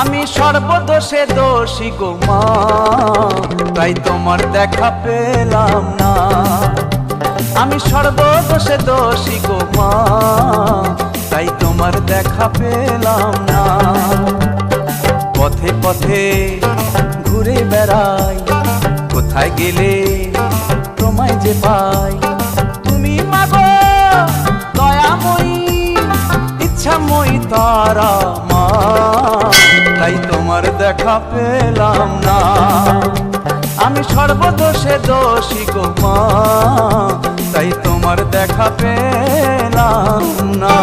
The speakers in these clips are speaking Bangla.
আমি সর্বদোষে দোষী গো মা। তাই তোমার দেখা পেলাম না। আমি সর্বদোষে দোষী গো মা। তাই তোমার দেখা পেলাম না। পথে পথে ঘুরে বেড়াই। কোথায় গেলে তোমায় যে পাই? তুমি মাগো ইচ্ছাময়ী তারা মা। তাই তোমার দেখা পেলাম না। আমি সর্বদোষে দোষী গো মা। তাই তোমার দেখা পেলাম না।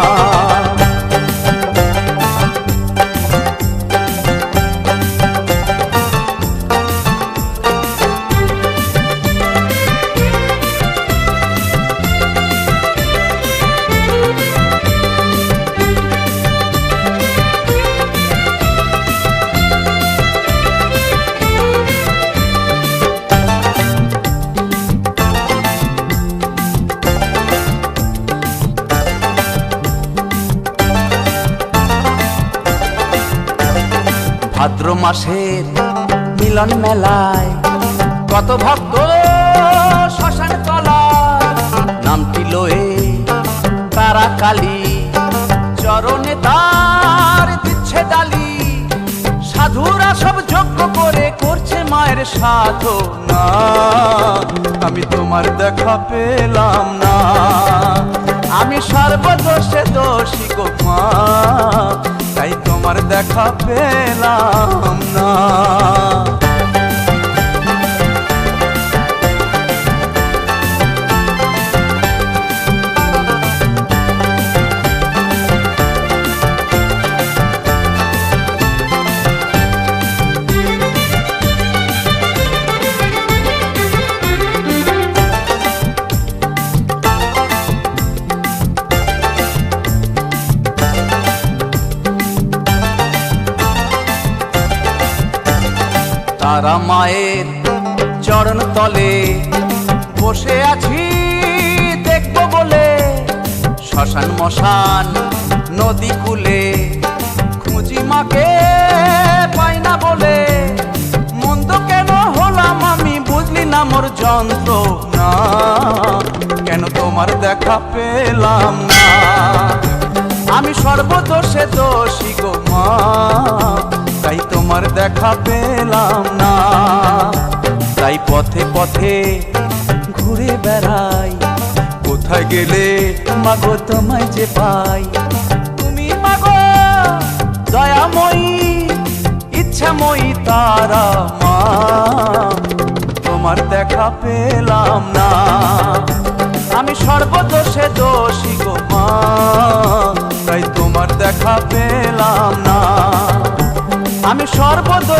ভাদ্র মাসের মিলন মেলায় কত ভক্ত শ্মশান তলায় নামটি লয়ে তারা কালী চরণে তার দিচ্ছে ডালি। সাধুরা সব যজ্ঞ করে করছে মায়ের সাধনা। আমি তোমার দেখা পেলাম না। আমি সর্বদোষে দোষী গো মা। তাই তোমার দেখা পেলাম না। তারা মায়ের চরণ তলে বসে আছি, দেখব বলে। শ্মশান মশান নদী কুলে, খুঁজি মাকে পাই না বলে। মন্দ কেন হলাম আমি, বুঝলি না মোর যন্ত্র না কেন তোমার দেখা পেলাম না? আমি সর্বদোষে দোষী গো মা। তাই তোমার দেখা পেলাম না। তাই পথে পথে ঘুরে বেড়াই। কোথায় গেলে মাগো তোমায় যে পাই? তুমি মাগো দয়াময়ী, ইচ্ছাময়ী তারা মা। তোমার দেখা পেলাম না। আমি সর্বদোষে দোষী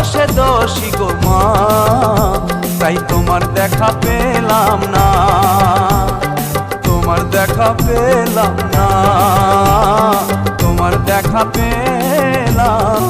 সর্বদোষে দোষী গো মা, তাই তোমার দেখা পেলাম না। তোমার দেখা পেলাম না, তোমার দেখা পেলাম